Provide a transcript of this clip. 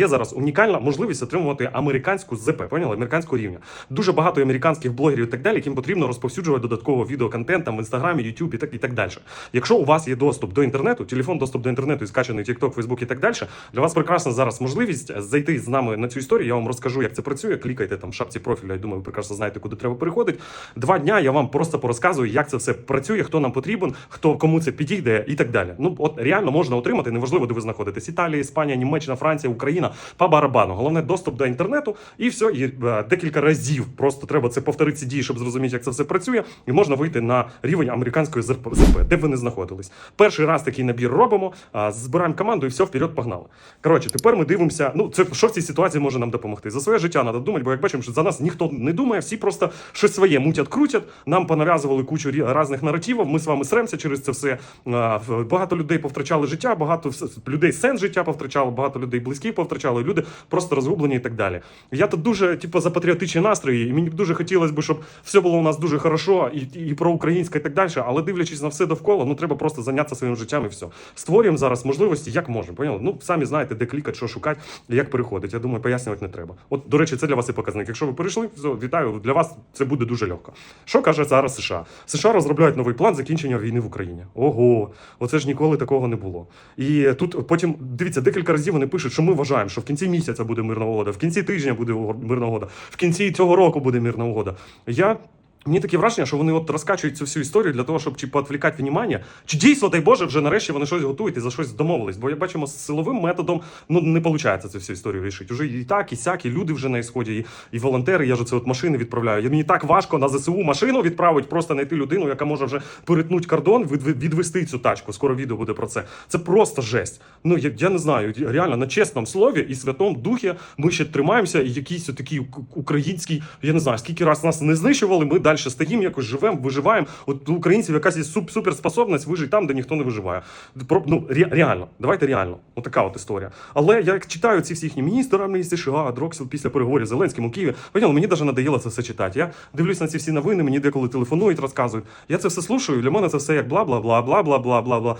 є зараз унікальна можливість отримувати американську ЗП, поняли? Американського рівня. Дуже багато американських блогерів і так далі, яким потрібно розповсюджувати додатково відеоконтент там в інстаграмі, Ютуб і так і так далі. Якщо у вас є доступ до інтернету, телефон, доступ до інтернету і скачаний TikTok, Facebook і так далі, для вас прекрасна зараз можливість зайти з нами на цю історію. Я вам розкажу, як це працює. Клікайте там в шапці профіля. Я думаю, ви прекрасно знаєте, куди треба переходити. Два дня я вам просто порозказую, як це все працює, хто нам потрібен, хто кому це підійде і так далі. Ну от реально можна отримати, неважливо, де ви знаходитесь. Італія, Іспанія, Німеччина, Франція, Україна по барабану. Головне доступ до інтернету, і все. І е, декілька разів просто треба це повторити ці дії, щоб зрозуміти, як це все працює, і можна вийти на рівень американської ЗРП, де б ви не знаходились. Перший раз такий набір робимо, збираємо команду і все, вперед погнали. Коротше, тепер ми дивимося. Ну, це що в цій ситуації може нам допомогти. За своє життя треба думати, бо як бачимо, що за нас ніхто не думає, всі просто щось своє мутять, крутять. Нам понав'язували кучу різних наративів. Ми з вами сремся через це все. Багато людей повтрачали життя, багато людей сенс життя повтрачало, багато людей близьких повтрачали, люди просто розгублені і так далі. Я тут дуже, типу, за патріотичні настрої, і мені дуже хотілося б, щоб все було у нас дуже хорошо і, і про українське і так далі. Але дивлячись на все довкола, ну треба просто зайнятися своїм життям і все. Створюємо зараз можливості, як можемо. Поняли? Ну самі знаєте, де клікати, що шукати, як переходити. Я думаю, пояснювати не треба. От, до речі, це для вас і показник. Якщо ви перейшли, все, вітаю. Для вас це буде дуже легко. Що каже зараз США? США розробляють новий план закінчення війни в Україні. Ого, оце ж ніколи такого не було. І тут потім дивіться, декілька разів вони пишуть, що ми вважаємо, що в кінці місяця буде мирна угода, в кінці тижня буде мирна угода, в кінці цього року буде мирна угода. Я. Мені таке враження, що вони от розкачують цю всю історію для того, щоб чи поотвлікати внимання, чи дійсно, дай Боже, вже нарешті вони щось готують і за щось домовились. Бо як бачимо, з силовим методом ну не виходить цю всю історію рішити. Уже і так, і сяк, і люди вже на ісході, і, і волонтери. Я ж це от машини відправляю. Я- Мені так важко на ЗСУ машину відправити, просто знайти людину, яка може вже перетнути кордон, від, від- відвести цю тачку. Скоро відео буде про це. Це просто жесть. Ну я, я не знаю. Реально на чесному слові і святому духі ми ще тримаємося, і якийсь такий український, я не знаю, скільки раз нас не знищували. Ми далі стоїмо, якось живемо, виживаємо. От у українців якась є суп- суперспособність вижити там, де ніхто не виживає. Про- ну ре- реально, давайте реально. Отака от історія. Але я як читаю ці всі їхні міністри армії США, Дроксіл після переговорів з Зеленським у Києві. Поняли, мені навіть надоїло це все читати. Я дивлюсь на ці всі новини, мені деколи телефонують, розказують. Я це все слушаю. Для мене це все як бла бла бла бла бла бла бла бла.